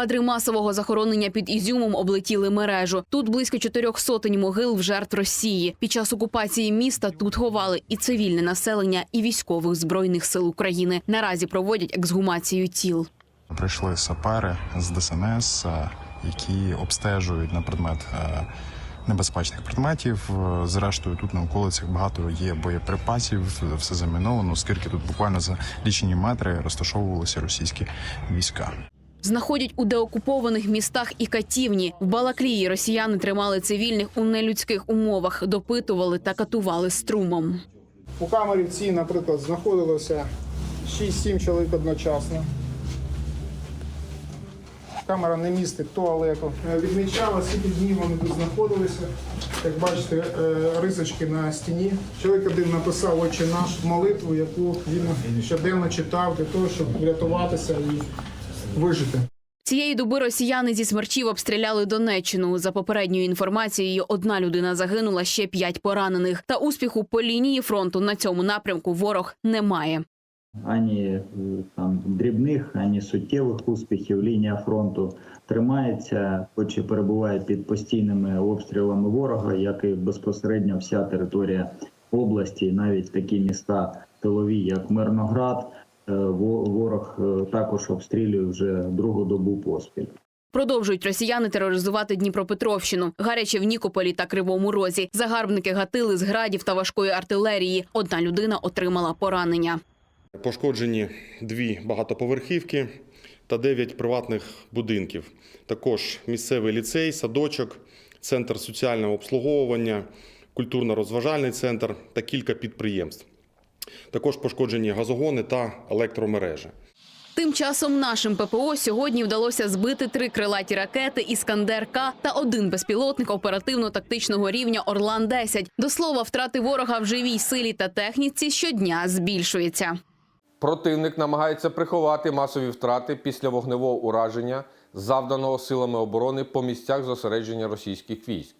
Кадри масового захоронення під Ізюмом облетіли мережу. Тут близько чотирьох сотень могил в жертв Росії. Під час окупації міста тут ховали і цивільне населення, і військових збройних сил України. Наразі проводять ексгумацію тіл. Прийшли сапери з ДСНС, е, які обстежують на предмет е, небезпечних предметів. Е, Зрештою, тут на околицях багато є боєприпасів, все заміновано, оскільки тут буквально за лічені метри розташовувалися російські війська. Знаходять у деокупованих містах і катівні. В Балаклії росіяни тримали цивільних у нелюдських умовах, допитували та катували струмом. У камері в цій, наприклад, знаходилося 6-7 чоловік одночасно. Камера не містить туалету. Е, Відмічала, скільки днів вони тут знаходилися. Як бачите, е, рисочки на стіні. Чоловік один написав «Отче наш молитву, яку він щоденно читав для того, щоб врятуватися і вижити. Цієї доби росіяни зі смерчів обстріляли Донеччину. За попередньою інформацією, одна людина загинула, ще п'ять поранених. Та успіху по лінії фронту на цьому напрямку ворог не має. ані е, там дрібних, ані суттєвих успіхів. Лінія фронту тримається, хоч і перебуває під постійними обстрілами ворога, як і безпосередньо вся територія області, навіть такі міста тилові, як Мирноград. Е, во- Ворог е, також обстрілює вже другу добу поспіль. Продовжують росіяни тероризувати Дніпропетровщину, гаряче в Нікополі та Кривому Розі. Загарбники гатили з градів та важкої артилерії. Одна людина отримала поранення. Пошкоджені дві багатоповерхівки та дев'ять приватних будинків. Також місцевий ліцей, садочок, центр соціального обслуговування, культурно-розважальний центр та кілька підприємств. Також пошкоджені газогони та електромережі. Тим часом нашим ППО сьогодні вдалося збити три крилаті ракети Іскандер-К та один безпілотник оперативно-тактичного рівня Орлан-10. До слова, втрати ворога в живій силі та техніці щодня збільшується. Противник намагається приховати масові втрати після вогневого ураження, завданого силами оборони по місцях зосередження російських військ.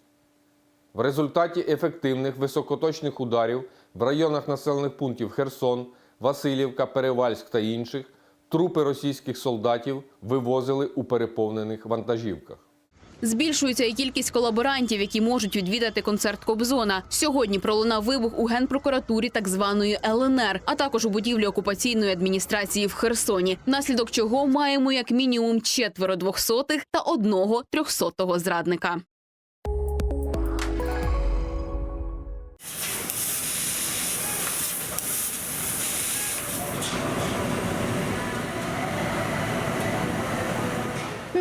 В результаті ефективних високоточних ударів в районах населених пунктів Херсон, Васильівка, Перевальськ та інших трупи російських солдатів вивозили у переповнених вантажівках. Збільшується і кількість колаборантів, які можуть відвідати концерт Кобзона. Сьогодні пролунав вибух у генпрокуратурі так званої ЛНР, а також у будівлі окупаційної адміністрації в Херсоні. Внаслідок чого маємо як мінімум четверо двохсотих та одного трьохсотого зрадника.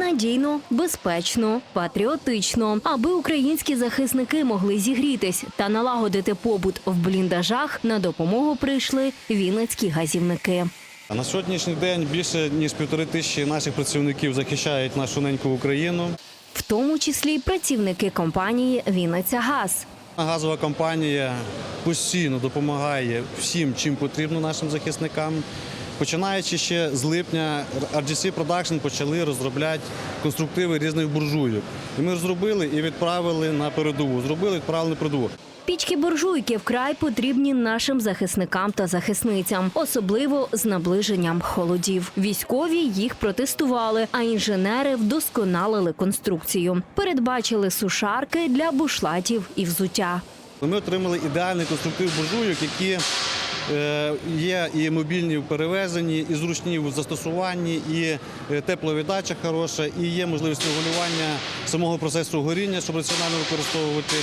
Надійно, безпечно, патріотично, аби українські захисники могли зігрітись та налагодити побут в бліндажах. На допомогу прийшли вінницькі газівники. На сьогоднішній день більше ніж півтори тисячі наших працівників захищають нашу неньку Україну. в тому числі й працівники компанії Вінниця Газ. Газова компанія постійно допомагає всім, чим потрібно нашим захисникам. Починаючи ще з липня, RGC Production почали розробляти конструктиви різних буржуйок. І ми розробили і відправили на передову. Зробили, відправили на передову. Пічки буржуйки вкрай потрібні нашим захисникам та захисницям, особливо з наближенням холодів. Військові їх протестували, а інженери вдосконалили конструкцію. Передбачили сушарки для бушлатів і взуття. Ми отримали ідеальний конструктив буржуйок, які є і мобільні в перевезенні, і зручні в застосуванні, і е, тепловіддача хороша, і є можливість регулювання самого процесу горіння, щоб раціонально використовувати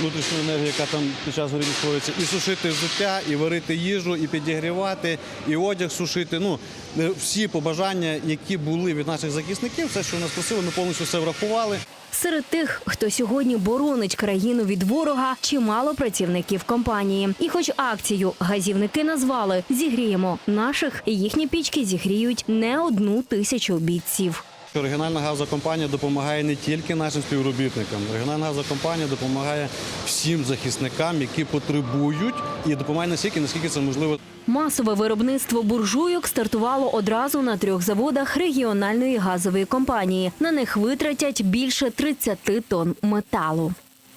внутрішню енергію, яка там під час горіння створюється, і сушити взуття, і варити їжу, і підігрівати, і одяг сушити. Ну е, всі побажання, які були від наших захисників, все, що нас просили, ми повністю все врахували. Серед тих, хто сьогодні боронить країну від ворога, чимало працівників компанії. І, хоч акцію газівники назвали Зігріємо наших, їхні пічки зігріють не одну тисячу бійців. Регіональна газова компанія допомагає не тільки нашим співробітникам. Регіональна газова компанія допомагає всім захисникам, які потребують, і допомагає настільки, наскільки це можливо. Масове виробництво буржуйок стартувало одразу на трьох заводах регіональної газової компанії. На них витратять більше 30 тонн металу.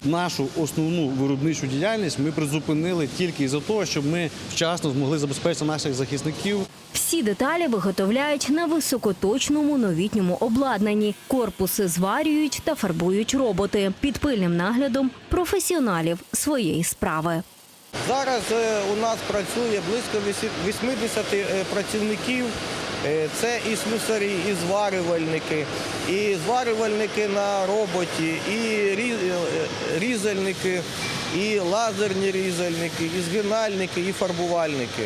Нашу основну виробничу діяльність ми призупинили тільки із-за того, щоб ми вчасно змогли забезпечити наших захисників. Всі деталі виготовляють на високоточному новітньому обладнанні. Корпуси зварюють та фарбують роботи під пильним наглядом професіоналів своєї справи. Зараз е, у нас працює близько 80 е, працівників. Е, Це і слюсарі, і зварювальники, і зварювальники на роботі, і рі- різальники, і лазерні різальники, і згинальники, і фарбувальники.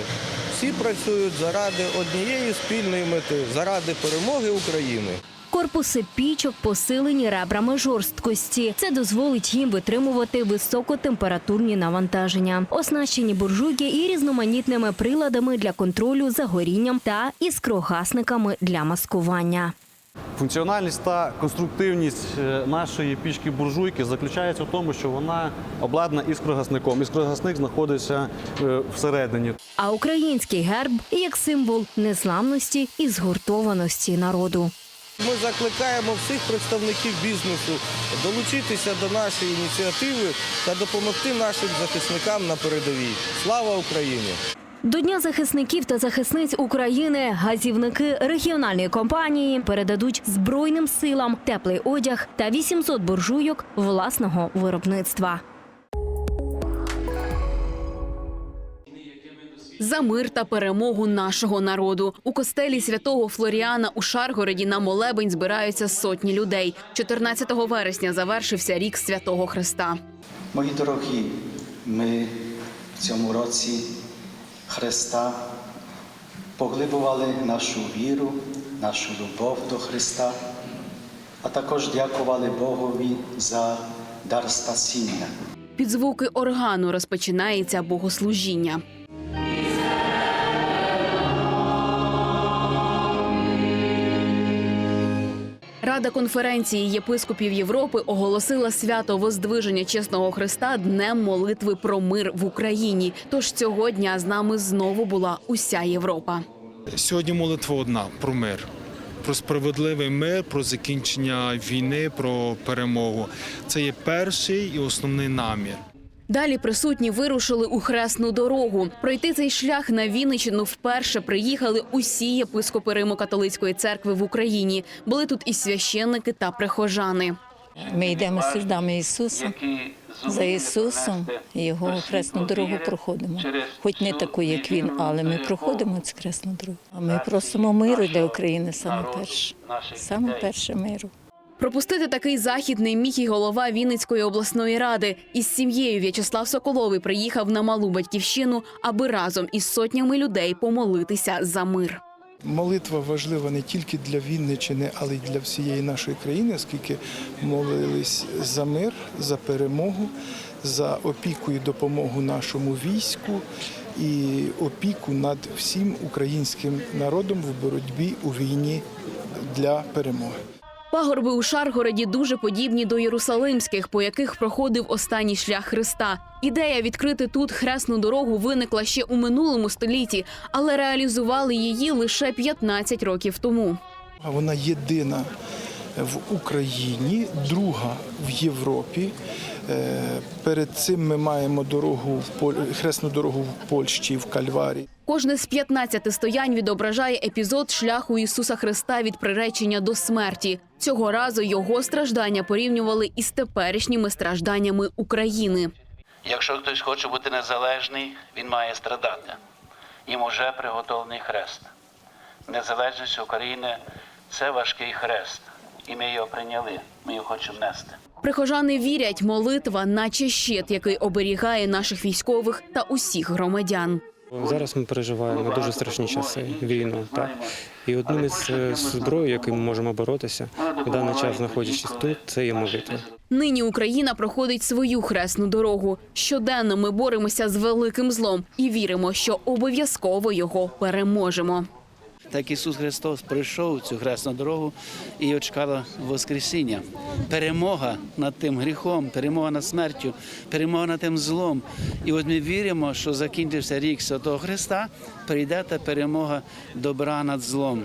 Всі працюють заради однієї спільної мети заради перемоги України. Корпуси пічок посилені ребрами жорсткості. Це дозволить їм витримувати високотемпературні навантаження, оснащені буржуйки і різноманітними приладами для контролю за горінням та іскрогасниками для маскування. Функціональність та конструктивність е, нашої пічки буржуйки заключається в тому, що вона обладнана іскрогасником. Іскрогасник знаходиться е, всередині. А український герб як символ незламності і згуртованості народу. Ми закликаємо всіх представників бізнесу долучитися до нашої ініціативи та допомогти нашим захисникам на передовій. Слава Україні! До Дня захисників та захисниць України газівники регіональної компанії передадуть Збройним силам теплий одяг та 800 буржуйок власного виробництва. За мир та перемогу нашого народу у костелі святого Флоріана у Шаргороді на молебень збираються сотні людей. 14 вересня завершився рік святого Христа. Мої дорогі, ми в цьому році Христа поглибували нашу віру, нашу любов до Христа, а також дякували Богові за дар спасіння. Під звуки органу розпочинається богослужіння. Рада конференції єпископів Європи оголосила свято Воздвиження чесного Христа днем молитви про мир в Україні. Тож цього дня з нами знову була уся Європа. Сьогодні молитва одна про мир, про справедливий мир, про закінчення війни, про перемогу. Це є перший і основний намір. Далі присутні вирушили у хресну дорогу. Пройти цей шлях на Вінниччину вперше приїхали усі єпископи Римо-католицької церкви в Україні. Були тут і священники та прихожани. Ми йдемо слідами Ісуса. За Ісусом Його хресну дорогу проходимо. Хоч не таку, як Він, але ми проходимо цю хресну дорогу. А ми просимо миру для України саме перше. Саме перше миру. Пропустити такий захід не міг і голова Вінницької обласної ради. Із сім'єю В'ячеслав Соколовий приїхав на малу батьківщину, аби разом із сотнями людей помолитися за мир. Молитва важлива не тільки для Вінниччини, але й для всієї нашої країни, оскільки молились за мир, за перемогу, за опіку і допомогу нашому війську і опіку над всім українським народом в боротьбі у війні для перемоги. Пагорби у Шаргороді дуже подібні до єрусалимських, по яких проходив останній шлях Христа. Ідея відкрити тут хресну дорогу виникла ще у минулому столітті, але реалізували її лише 15 років тому. Вона єдина в Україні, друга в Європі. Е, Перед цим ми маємо дорогу в Поль- хресну дорогу в Польщі, в Кальварі. Кожне з 15 стоянь відображає епізод шляху Ісуса Христа від приречення до смерті. Цього разу його страждання порівнювали із теперішніми стражданнями України. Якщо хтось хоче бути незалежний, він має страдати. Їм уже приготовлений хрест. Незалежність України це важкий хрест, і ми його прийняли. Ми його хочемо нести. Прихожани вірять, молитва, наче щит, який оберігає наших військових та усіх громадян. Зараз ми переживаємо дуже страшні часи війну. Так і одним із е, зброї, яким ми можемо боротися в даний час, знаходячись тут, це є молитва. Нині Україна проходить свою хресну дорогу. Щоденно ми боремося з великим злом і віримо, що обов'язково його переможемо. Так Ісус Христос прийшов цю хресну дорогу і очікала Воскресіння. Перемога над тим гріхом, перемога над смертю, перемога над тим злом. І от ми віримо, що закінчився рік Святого Христа, прийде та перемога добра над злом.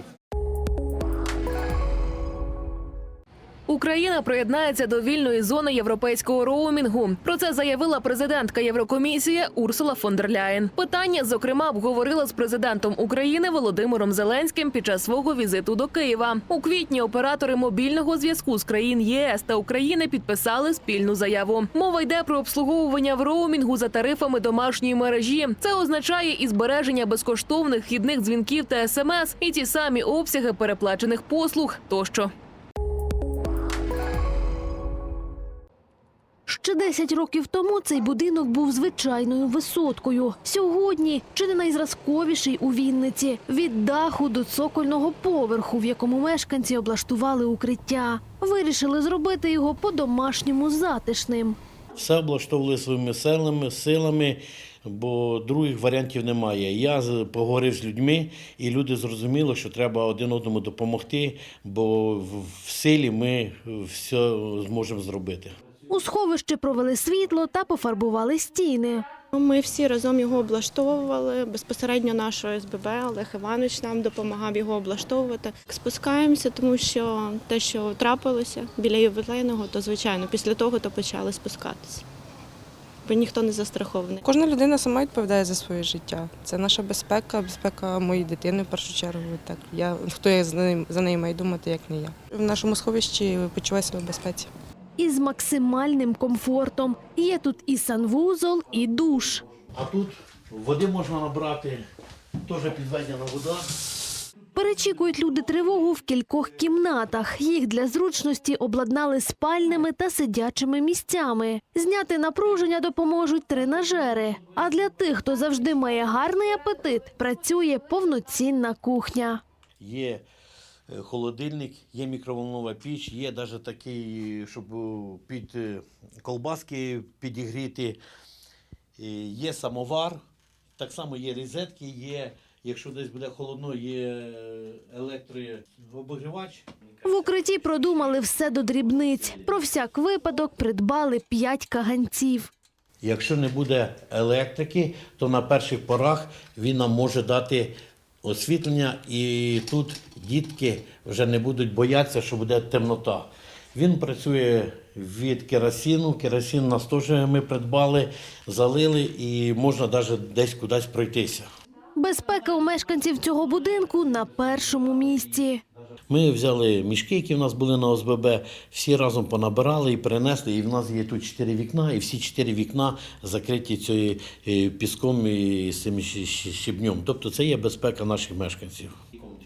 Україна приєднається до вільної зони європейського роумінгу. Про це заявила президентка Єврокомісії Урсула фон дер Ляєн. Питання, зокрема, обговорила з президентом України Володимиром Зеленським під час свого візиту до Києва. У квітні оператори мобільного зв'язку з країн ЄС та України підписали спільну заяву. Мова йде про обслуговування в роумінгу за тарифами домашньої мережі. Це означає і збереження безкоштовних вхідних дзвінків та смс, і ті самі обсяги переплачених послуг тощо. Ще 10 років тому цей будинок був звичайною висоткою. Сьогодні чи не найзразковіший у Вінниці від даху до цокольного поверху, в якому мешканці облаштували укриття. Вирішили зробити його по-домашньому затишним. Все облаштовували своїми силами, силами, бо других варіантів немає. Я поговорив з людьми, і люди зрозуміли, що треба один одному допомогти, бо в силі ми все зможемо зробити. У сховищі провели світло та пофарбували стіни. Ми всі разом його облаштовували. Безпосередньо наш ОСББ Олег Іванович нам допомагав його облаштовувати. Спускаємося, тому що те, що трапилося біля ювілейного, то звичайно після того то почали спускатися. Бо ніхто не застрахований. Кожна людина сама відповідає за своє життя. Це наша безпека, безпека моєї дитини в першу чергу. Так я хто я за нею за нею має думати, як не я. В нашому сховищі почуваю себе в безпеці. Із максимальним комфортом. Є тут і санвузол, і душ. А тут води можна набрати, теж підведена вода. Перечікують люди тривогу в кількох кімнатах. Їх для зручності обладнали спальними та сидячими місцями. Зняти напруження допоможуть тренажери. А для тих, хто завжди має гарний апетит, працює повноцінна кухня. Є холодильник, є мікроволнова піч, є навіть такий, щоб е, під е, колбаски підігріти. Е, Є самовар, так само є розетки, є, якщо десь буде холодно, є е, електрообогрівач. В укритті продумали все до дрібниць. Про всяк випадок придбали п'ять каганців. Якщо не буде електрики, то на перших порах він нам може дати освітлення, і тут дітки вже не будуть боятися, що буде темнота. Він працює від керосину. Керосин нас теж ми придбали, залили і можна навіть десь кудись пройтися. Безпека у мешканців цього будинку на першому місці. Ми взяли мішки, які в нас були на ОСББ, всі разом понабирали і перенесли. І в нас є тут чотири вікна, і всі чотири вікна закриті цією е, піском і цим щебнем. Тобто це є безпека наших мешканців.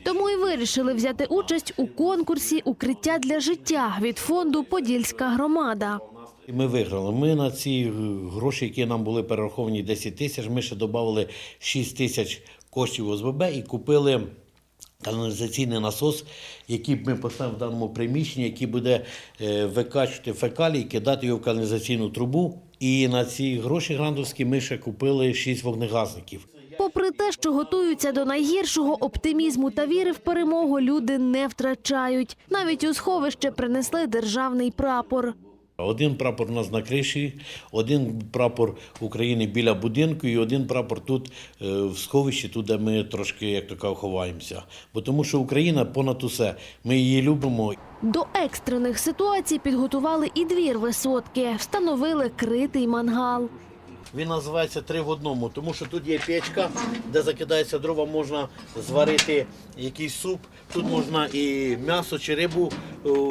Тому і вирішили взяти участь у конкурсі Укриття для життя від фонду Подільська громада. Ми виграли. Ми на ці е, гроші, які нам були перераховані 10 тисяч, ми ще додали 6 тисяч коштів ОСББ і купили каналізаційний насос, який ми поставимо в даному приміщенні, який буде е, викачувати фекалії, кидати його в каналізаційну трубу. І на ці гроші грандовські ми ще купили 6 вогнегасників. Попри те, що готуються до найгіршого оптимізму та віри в перемогу, люди не втрачають. Навіть у сховище принесли державний прапор. Один прапор у нас на криші, один прапор України біля будинку і один прапор тут е, в сховищі, тут, де ми трошки, як то кажуть, ховаємося. Бо тому що Україна понад усе. Ми її любимо. До екстрених ситуацій підготували і двір висотки, встановили критий мангал. Він називається три в одному, тому що тут є печка, де закидається дрова, можна зварити якийсь суп. Тут можна і м'ясо чи рибу,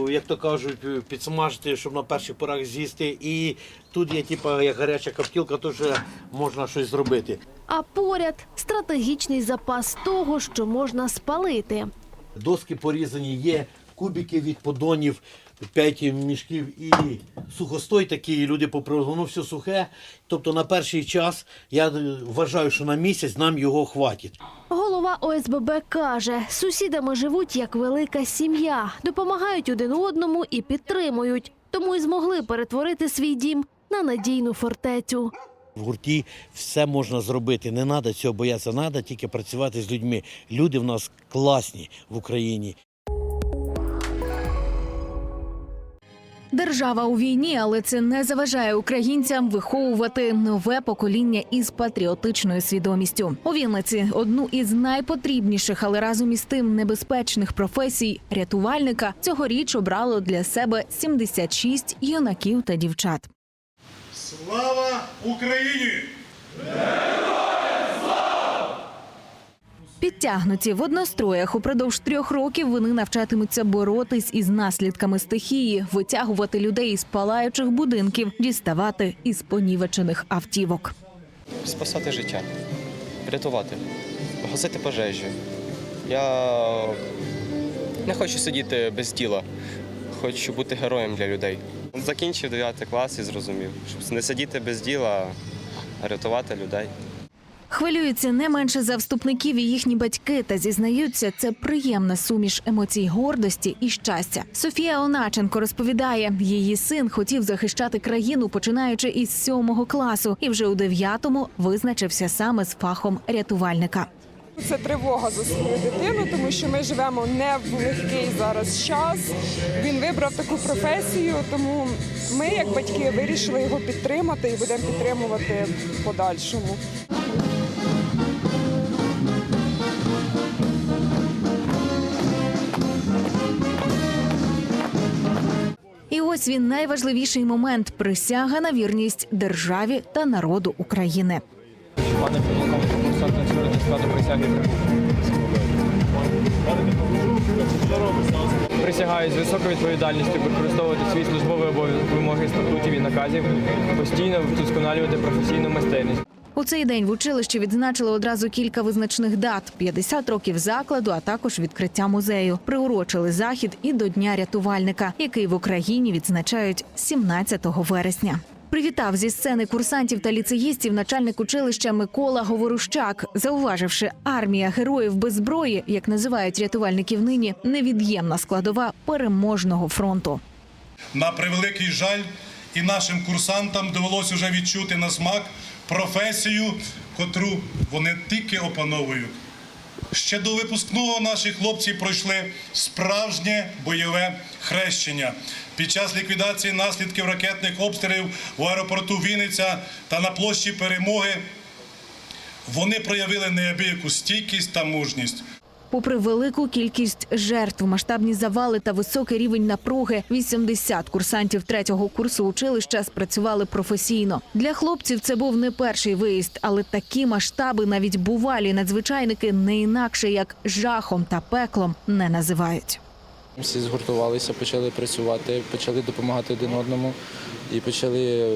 як то кажуть, підсмажити, щоб на перших порах з'їсти. І тут є типу, як гаряча коптілка, теж можна щось зробити. А поряд стратегічний запас того, що можна спалити. Доски порізані, є кубики від подонів, 5 мішків і сухостой такий, і люди попривозили, воно все сухе. Тобто на перший час я вважаю, що на місяць нам його хватить. Голова ОСББ каже, сусідами живуть як велика сім'я, допомагають один одному і підтримують. Тому й змогли перетворити свій дім на надійну фортецю. В гурті все можна зробити. Не треба цього боятися, треба тільки працювати з людьми. Люди в нас класні в Україні. Держава у війні, але це не заважає українцям виховувати нове покоління із патріотичною свідомістю. У Вінниці одну із найпотрібніших, але разом із тим небезпечних професій рятувальника цьогоріч обрало для себе 76 юнаків та дівчат. Слава Україні! Підтягнуті в одностроях упродовж трьох років вони навчатимуться боротись із наслідками стихії, витягувати людей із палаючих будинків, діставати із понівечених автівок. спасати життя, рятувати, гасити пожежі. Я не хочу сидіти без діла, хочу бути героєм для людей. Закінчив 9 клас і зрозумів, щоб не сидіти без діла, а рятувати людей. Хвилюються не менше за вступників і їхні батьки та зізнаються, це приємна суміш емоцій гордості і щастя. Софія Оначенко розповідає, її син хотів захищати країну, починаючи із сьомого класу, і вже у дев'ятому визначився саме з фахом рятувальника. Це тривога за свою дитину, тому що ми живемо не в легкий зараз час. Він вибрав таку професію, тому ми, як батьки, вирішили його підтримати і будемо підтримувати в подальшому. І ось він найважливіший момент присяга на вірність державі та народу України. Пане присяги. Присягаю з високою відповідальністю використовувати свій службовий обов'язок вимоги статутів і наказів, постійно вдосконалювати професійну майстерність. У цей день в училищі відзначили одразу кілька визначних дат: 50 років закладу, а також відкриття музею. Приурочили захід і до Дня рятувальника, який в Україні відзначають 17 вересня. Привітав зі сцени курсантів та ліцеїстів начальник училища Микола Говорущак, зауваживши, армія героїв без зброї, як називають рятувальників нині, невід'ємна складова переможного фронту. На превеликий жаль, і нашим курсантам довелося вже відчути на смак професію, котру вони тільки опановують. Ще до випускного наші хлопці пройшли справжнє бойове хрещення. Під час ліквідації наслідків ракетних обстрілів в аеропорту Вінниця та на площі Перемоги вони проявили неабияку стійкість та мужність. Попри велику кількість жертв, масштабні завали та високий рівень напруги, 80 курсантів третього курсу училища спрацювали професійно. Для хлопців це був не перший виїзд, але такі масштаби навіть бувалі надзвичайники не інакше як жахом та пеклом не називають. Всі згуртувалися, почали працювати, почали допомагати один одному і почали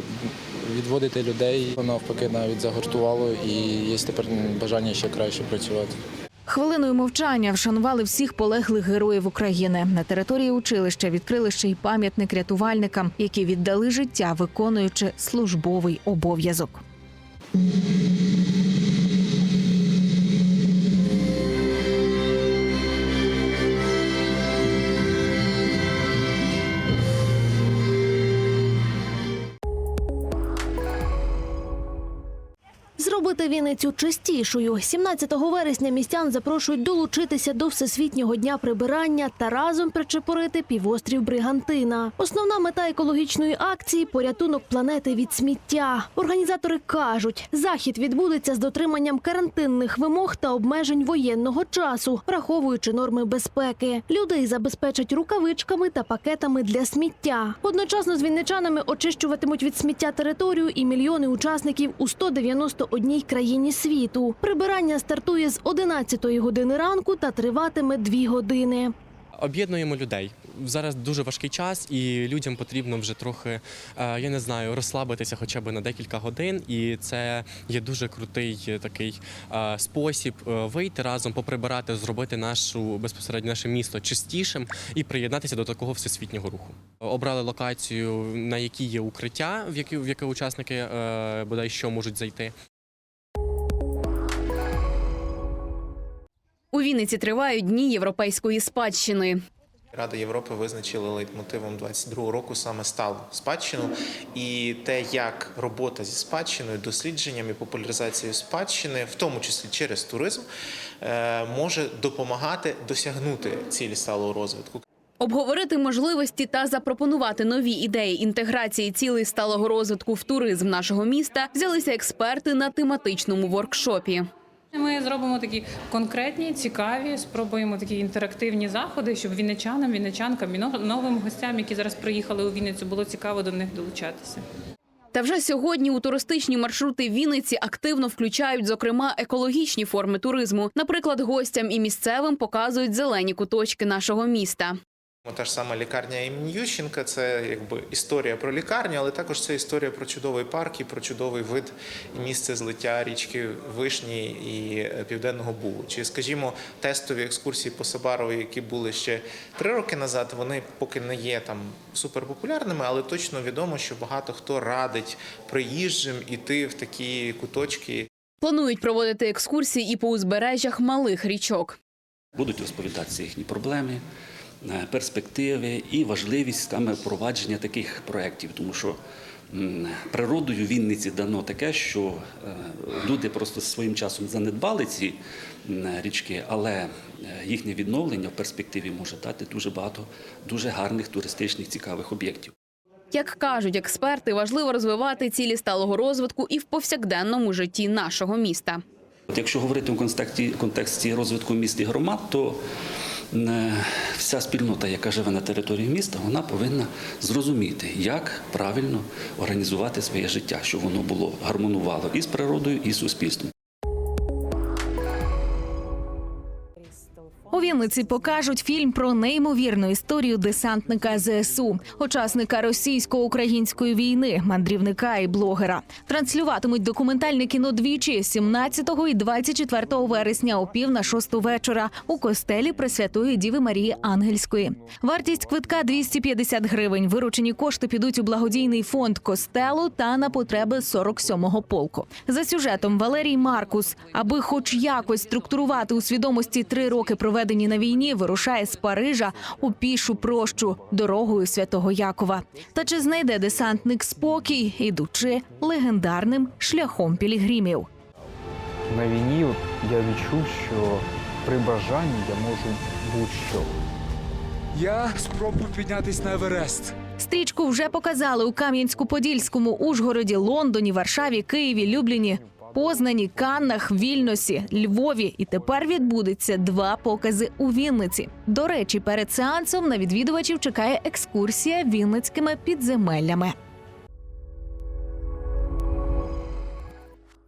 відводити людей. Навпаки, навіть загуртувало і є тепер бажання ще краще працювати. Хвилиною мовчання вшанували всіх полеглих героїв України. На території училища відкрили ще й пам'ятник рятувальникам, які віддали життя, виконуючи службовий обов'язок. Зробити Вінницю чистішою. 17 вересня містян запрошують долучитися до Всесвітнього дня прибирання та разом причепурити півострів Бригантина. Основна мета екологічної акції порятунок планети від сміття. Організатори кажуть, захід відбудеться з дотриманням карантинних вимог та обмежень воєнного часу, враховуючи норми безпеки. Людей забезпечать рукавичками та пакетами для сміття. Одночасно з вінничанами очищуватимуть від сміття територію і мільйони учасників у 191 країні світу. Прибирання стартує з 11 години ранку та триватиме 2 години. Об'єднуємо людей зараз дуже важкий час, і людям потрібно вже трохи, е, я не знаю, розслабитися хоча б на декілька годин. І це є дуже крутий е, такий е, спосіб вийти разом, поприбирати, зробити нашу безпосередньо наше місто чистішим і приєднатися до такого всесвітнього руху. Обрали локацію, на якій є укриття, в яке в яке учасники бодай що можуть зайти. У Вінниці тривають дні європейської спадщини. Рада Європи визначила лейтмотивом 22 року саме сталу спадщину і те, як робота зі спадщиною, дослідженням і популяризацією спадщини, в тому числі через туризм, е, може допомагати досягнути цілі сталого розвитку. Обговорити можливості та запропонувати нові ідеї інтеграції цілей сталого розвитку в туризм нашого міста взялися експерти на тематичному воркшопі. Ми зробимо такі конкретні, цікаві, спробуємо такі інтерактивні заходи, щоб вінничанам, вінничанкам і новим гостям, які зараз приїхали у Вінницю, було цікаво до них долучатися. Та вже сьогодні у туристичні маршрути Вінниці активно включають, зокрема, екологічні форми туризму. Наприклад, гостям і місцевим показують зелені куточки нашого міста. Та ж сама лікарня імені Ющенка це якби історія про лікарню, але також це історія про чудовий парк і про чудовий вид і місце злиття річки Вишні і е, Південного Бугу. Чи, скажімо, тестові екскурсії по Сабарові, які були ще три роки назад, вони поки не є там суперпопулярними, але точно відомо, що багато хто радить приїжджим іти в такі куточки Планують проводити екскурсії і по узбережжях малих річок. Будуть розповідатися їхні проблеми, перспективи і важливість саме впровадження таких проєктів, тому що природою Вінниці дано таке, що е, люди просто своїм часом занедбали ці річки, але е, їхнє відновлення в перспективі може дати дуже багато дуже гарних туристичних цікавих об'єктів. Як кажуть експерти, важливо розвивати цілі сталого розвитку і в повсякденному житті нашого міста. От якщо говорити в контексті, контексті розвитку міст і громад, то е, вся спільнота, яка живе на території міста, вона повинна зрозуміти, як правильно організувати своє життя, щоб воно було гармонувало і з природою, і з суспільством. Вінниці покажуть фільм про неймовірну історію десантника ЗСУ, учасника російсько-української війни, мандрівника і блогера. Транслюватимуть документальне кіно двічі 17 і 24 вересня о пів на шосту вечора у костелі Пресвятої Діви Марії Ангельської. Вартість квитка 250 гривень. Виручені кошти підуть у благодійний фонд костелу та на потреби 47-го полку. За сюжетом Валерій Маркус, аби хоч якось структурувати у свідомості три роки проведені на війні, вирушає з Парижа у пішу прощу дорогою святого Якова. Та чи знайде десантник спокій, ідучи легендарним шляхом пілігримів? На війні я відчув, що при бажанні я можу будь-що. Я спробую піднятись на Еверест. Стрічку вже показали у Кам'янську-Подільському, Ужгороді, Лондоні, Варшаві, Києві, Любліні, Познані, Каннах, Вільносі, Львові. І тепер відбудеться два покази у Вінниці. До речі, перед сеансом на відвідувачів чекає екскурсія вінницькими підземеллями.